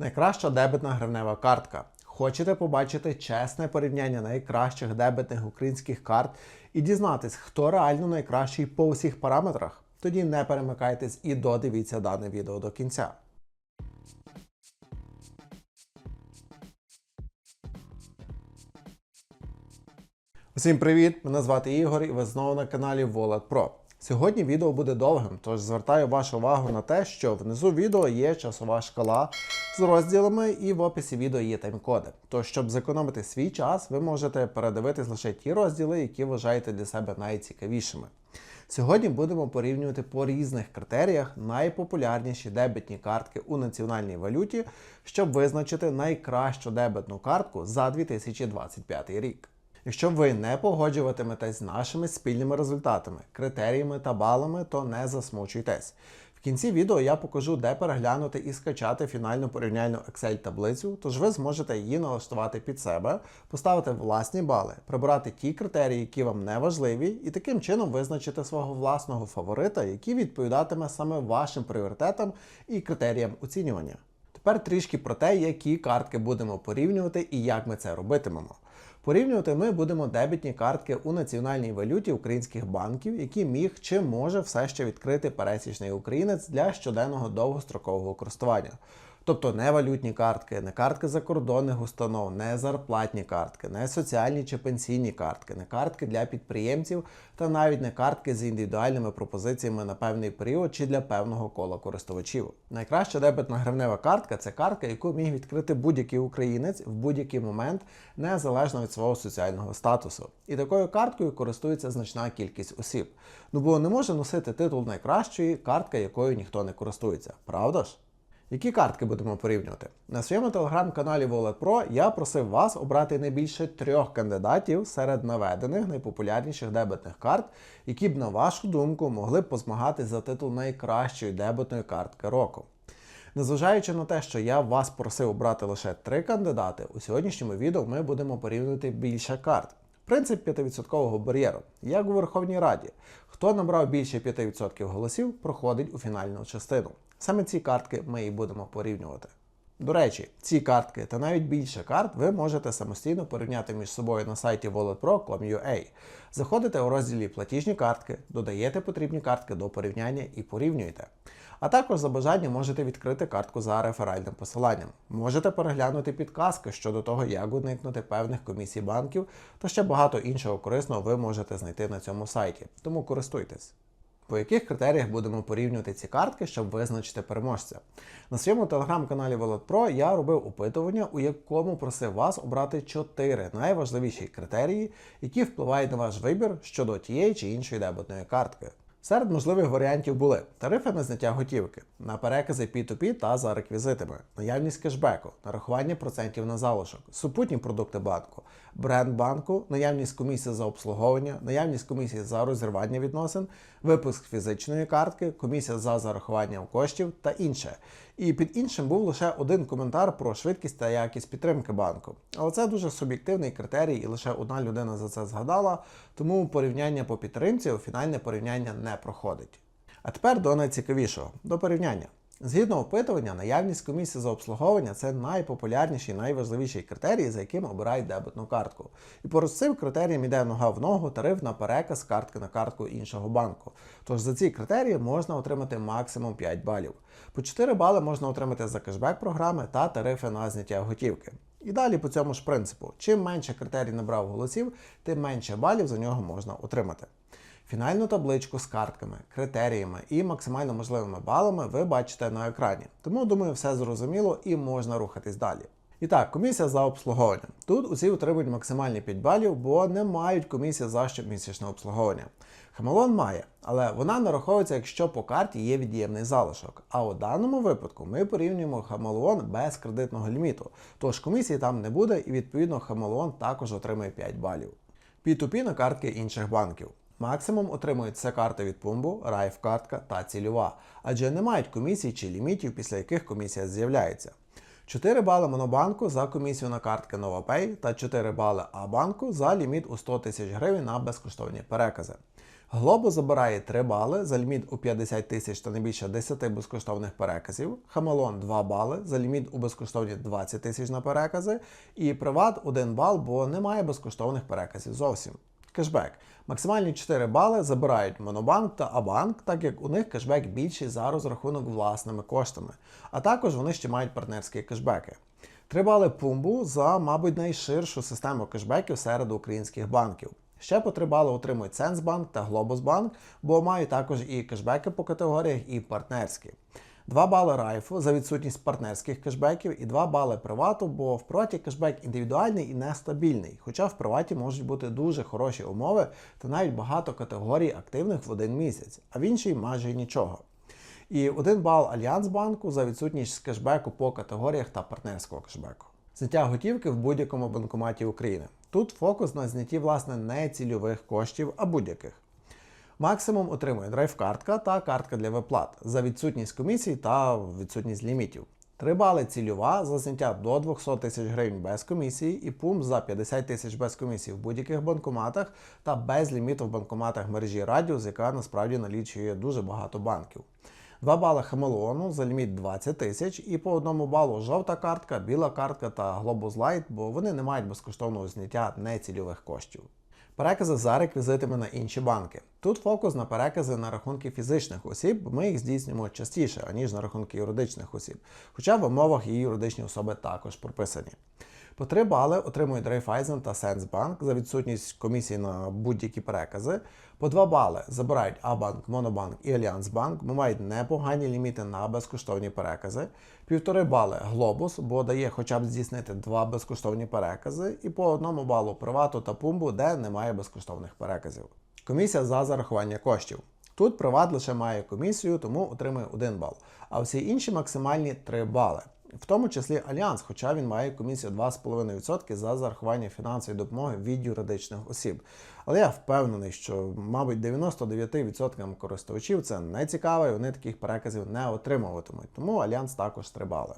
Найкраща дебетна гривнева картка. Хочете побачити чесне порівняння найкращих дебетних українських карт і дізнатись, хто реально найкращий по усіх параметрах? Тоді не перемикайтесь і додивіться дане відео до кінця. Усім привіт! Мене звати Ігор і ви знову на каналі Wallet Pro. Сьогодні відео буде довгим, тож звертаю вашу увагу на те, що внизу відео є часова шкала з розділами і в описі відео є тайм-коди. Тож, щоб зекономити свій час, ви можете передивитись лише ті розділи, які вважаєте для себе найцікавішими. Сьогодні будемо порівнювати по різних критеріях найпопулярніші дебетні картки у національній валюті, щоб визначити найкращу дебетну картку за 2025 рік. Якщо ви не погоджуватиметесь з нашими спільними результатами, критеріями та балами, то не засмучуйтесь. В кінці відео я покажу, де переглянути і скачати фінальну порівняльну Excel-таблицю, тож ви зможете її налаштувати під себе, поставити власні бали, прибрати ті критерії, які вам не важливі, і таким чином визначити свого власного фаворита, який відповідатиме саме вашим пріоритетам і критеріям оцінювання. Тепер трішки про те, які картки будемо порівнювати і як ми це робитимемо. Порівнювати ми будемо дебітні картки у національній валюті українських банків, які міг чи може все ще відкрити пересічний українець для щоденного довгострокового користування. Тобто не валютні картки, не картки закордонних установ, не зарплатні картки, не соціальні чи пенсійні картки, не картки для підприємців та навіть не картки з індивідуальними пропозиціями на певний період чи для певного кола користувачів. Найкраща дебетна гривнева картка це картка, яку міг відкрити будь-який українець в будь-який момент, незалежно від свого соціального статусу. І такою карткою користується значна кількість осіб. Ну бо не може носити титул найкращої картка, якою ніхто не користується, правда ж? Які картки будемо порівнювати? На своєму телеграм-каналі Wallet Pro я просив вас обрати не більше трьох кандидатів серед наведених найпопулярніших дебетних карт, які б, на вашу думку, могли б позмагати за титул найкращої дебетної картки року. Незважаючи на те, що я вас просив обрати лише три кандидати, у сьогоднішньому відео ми будемо порівнювати більше карт. Принцип 5% бар'єру. Як у Верховній Раді, хто набрав більше 5% голосів, проходить у фінальну частину. Саме ці картки ми і будемо порівнювати. До речі, ці картки та навіть більше карт ви можете самостійно порівняти між собою на сайті walletpro.com.ua. Заходите у розділі Платіжні картки, додаєте потрібні картки до порівняння і порівнюєте. А також за бажанням можете відкрити картку за реферальним посиланням. Можете переглянути підказки щодо того, як уникнути певних комісій банків та ще багато іншого корисного ви можете знайти на цьому сайті. Тому користуйтесь. По яких критеріях будемо порівнювати ці картки, щоб визначити переможця? На своєму телеграм-каналі Pro я робив опитування, у якому просив вас обрати 4 найважливіші критерії, які впливають на ваш вибір щодо тієї чи іншої дебетної картки. Серед можливих варіантів були тарифи на зняття готівки, на перекази P2P та за реквізитами, наявність кешбеку, нарахування процентів на залишок, супутні продукти банку, бренд банку, наявність комісії за обслуговування, наявність комісії за розірвання відносин, випуск фізичної картки, комісія за зарахуванням коштів та інше. І під іншим був лише один коментар про швидкість та якість підтримки банку. Але це дуже суб'єктивний критерій, і лише одна людина за це згадала, тому порівняння по підтримці у фінальне порівняння не проходить. А тепер до найцікавішого до порівняння. Згідно опитування, наявність комісії за обслуговування це найпопулярніший найважливіший критерій, за яким обирають дебетну картку. І поруч з цим критерієм йде нога в ногу тариф на переказ картки на картку іншого банку. Тож за ці критерії можна отримати максимум 5 балів. По 4 бали можна отримати за кешбек програми та тарифи на зняття готівки. І далі по цьому ж принципу, чим менше критерій набрав голосів, тим менше балів за нього можна отримати. Фінальну табличку з картками, критеріями і максимально можливими балами ви бачите на екрані. Тому, думаю, все зрозуміло і можна рухатись далі. І так, комісія за обслуговування. Тут усі отримують максимальні 5 балів, бо не мають комісії за щомісячне обслуговування. Хамелон має, але вона нараховується, якщо по карті є від'ємний залишок. А у даному випадку ми порівнюємо хамелеон без кредитного ліміту. Тож комісії там не буде, і відповідно хамелеон також отримує 5 балів. P2P на картки інших банків. Максимум отримують це карти від Пумбу, Райф-картка та цільова, адже не мають комісій чи лімітів, після яких комісія з'являється. 4 бали Монобанку за комісію на картки NovaPay та 4 бали А-банку за ліміт у 100 тисяч гривень на безкоштовні перекази. Глобус забирає 3 бали за ліміт у 50 тисяч та не більше 10 безкоштовних переказів. Хамелон 2 бали за ліміт у безкоштовні 20 тисяч на перекази. І Приват 1 бал, бо немає безкоштовних переказів зовсім. Кешбек. Максимальні 4 бали забирають Монобанк та Абанк, так як у них кешбек більший за розрахунок власними коштами. А також вони ще мають партнерські кешбеки. 3 бали Пумбу за, мабуть, найширшу систему кешбеків серед українських банків. Ще по 3 бали отримують Сенсбанк та Глобусбанк, бо мають також і кешбеки по категоріях, і партнерські. 2 бали райфу за відсутність партнерських кешбеків і 2 бали привату, бо в приваті кешбек індивідуальний і нестабільний, хоча в приваті можуть бути дуже хороші умови та навіть багато категорій активних в один місяць, а в іншій майже нічого. І 1 бал Альянсбанку за відсутність кешбеку по категоріях та партнерського кешбеку. Зняття готівки в будь-якому банкоматі України. Тут фокус на знятті власне не цільових коштів, а будь-яких. Максимум отримує драйв-картка та картка для виплат за відсутність комісій та відсутність лімітів. 3 бали цільова за зняття до 200 тисяч гривень без комісії і пум за 50 тисяч без комісії в будь-яких банкоматах та без ліміту в банкоматах мережі Радіус, яка насправді налічує дуже багато банків. 2 бали Хамелеону за ліміт 20 тисяч і по одному балу жовта картка, біла картка та Globus Light, бо вони не мають безкоштовного зняття нецільових коштів. Перекази за реквізитами на інші банки. Тут фокус на перекази на рахунки фізичних осіб, бо ми їх здійснюємо частіше, аніж на рахунки юридичних осіб. Хоча в умовах і юридичні особи також прописані. По 3 бали отримують Raiffeisen та Сенсбанк за відсутність комісії на будь-які перекази. По 2 бали забирають Абанк, Монобанк і Альянсбанк, бо мають непогані ліміти на безкоштовні перекази. Півтори бали Глобус, бо дає хоча б здійснити два безкоштовні перекази, і по одному балу Привату та Пумбу, де немає безкоштовних переказів. Комісія за зарахування коштів. Тут Приват лише має комісію, тому отримує 1 бал, а всі інші максимальні 3 бали. В тому числі Альянс, хоча він має комісію 2,5% за зарахування фінансової допомоги від юридичних осіб. Але я впевнений, що, мабуть, 99% користувачів це не цікаво і вони таких переказів не отримуватимуть. Тому Альянс також стрибали.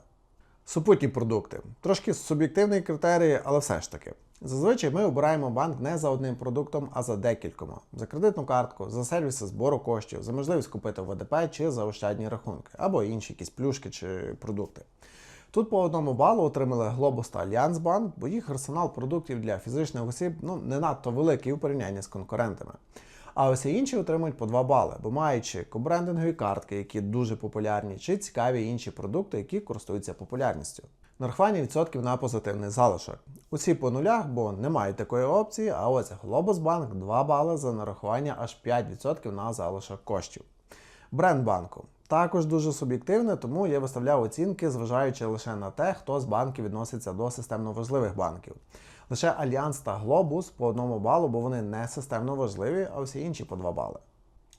Супутні продукти. Трошки суб'єктивний критерій, але все ж таки. Зазвичай ми обираємо банк не за одним продуктом, а за декількома: за кредитну картку, за сервіси збору коштів, за можливість купити ВДП чи за ощадні рахунки, або інші якісь плюшки чи продукти. Тут по одному балу отримали Globus та Альянсбанк, бо їх арсенал продуктів для фізичних осіб ну, не надто великий у порівнянні з конкурентами. А ось інші отримують по 2 бали, бо маючи кобрендингові картки, які дуже популярні, чи цікаві інші продукти, які користуються популярністю. Нарахування відсотків на позитивний залишок. Усі по нулях, бо немає такої опції, а ось Globus 2 бали за нарахування аж 5% на залишок коштів. Бренд банку. Також дуже суб'єктивне, тому я виставляв оцінки, зважаючи лише на те, хто з банків відноситься до системно важливих банків. Лише Альянс та Глобус по одному балу, бо вони не системно важливі, а всі інші по 2 бали.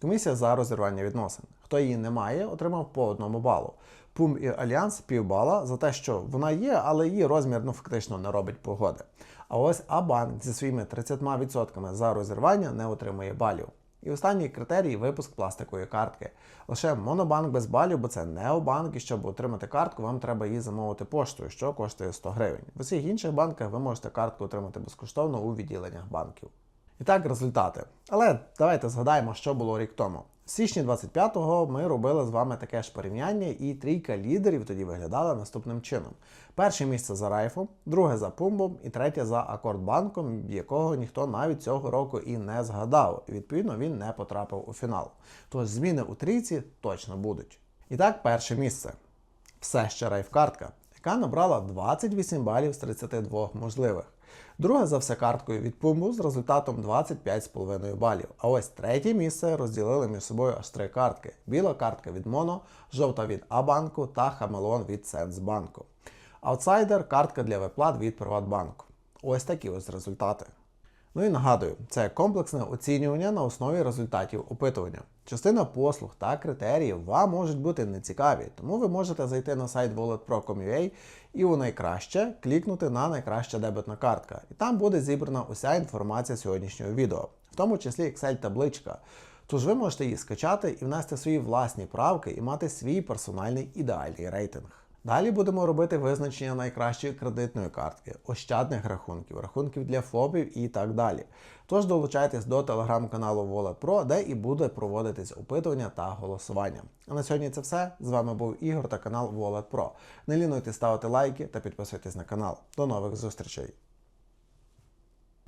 Комісія за розірвання відносин. Хто її не має, отримав по одному балу. Пум і Альянс півбала за те, що вона є, але її розмір ну, фактично не робить погоди. А ось Абанк зі своїми 30% за розірвання не отримує балів. І останній критерій випуск пластикової картки. Лише монобанк без балів, бо це необанк, і щоб отримати картку, вам треба її замовити поштою, що коштує 100 гривень. В усіх інших банках ви можете картку отримати безкоштовно у відділеннях банків. І так, результати. Але давайте згадаємо, що було рік тому. В січні 25-го ми робили з вами таке ж порівняння, і трійка лідерів тоді виглядала наступним чином: перше місце за Райфом, друге за Пумбом і третє за Акордбанком, якого ніхто навіть цього року і не згадав. І відповідно він не потрапив у фінал. Тож зміни у трійці точно будуть. І так, перше місце. Все ще Райф-картка, яка набрала 28 балів з 32 можливих. Друга за все карткою від Пумбу з результатом 25,5 балів. А ось третє місце розділили між собою аж три картки: біла картка від Моно, жовта від Абанку та Хамелон від Сенсбанку. Аутсайдер картка для виплат від Приватбанку. Ось такі ось результати. Ну і нагадую, це комплексне оцінювання на основі результатів опитування. Частина послуг та критеріїв вам можуть бути нецікаві, тому ви можете зайти на сайт walletpro.com.ua і у найкраще клікнути на найкраща дебетна картка. І там буде зібрана уся інформація сьогоднішнього відео, в тому числі Excel-табличка. Тож ви можете її скачати і внести свої власні правки і мати свій персональний ідеальний рейтинг. Далі будемо робити визначення найкращої кредитної картки, ощадних рахунків, рахунків для ФОПів і так далі. Тож долучайтесь до телеграм-каналу Wallet де і буде проводитись опитування та голосування. А на сьогодні це все. З вами був Ігор та канал Wallet Pro. Не лінуйте ставити лайки та підписуйтесь на канал. До нових зустрічей!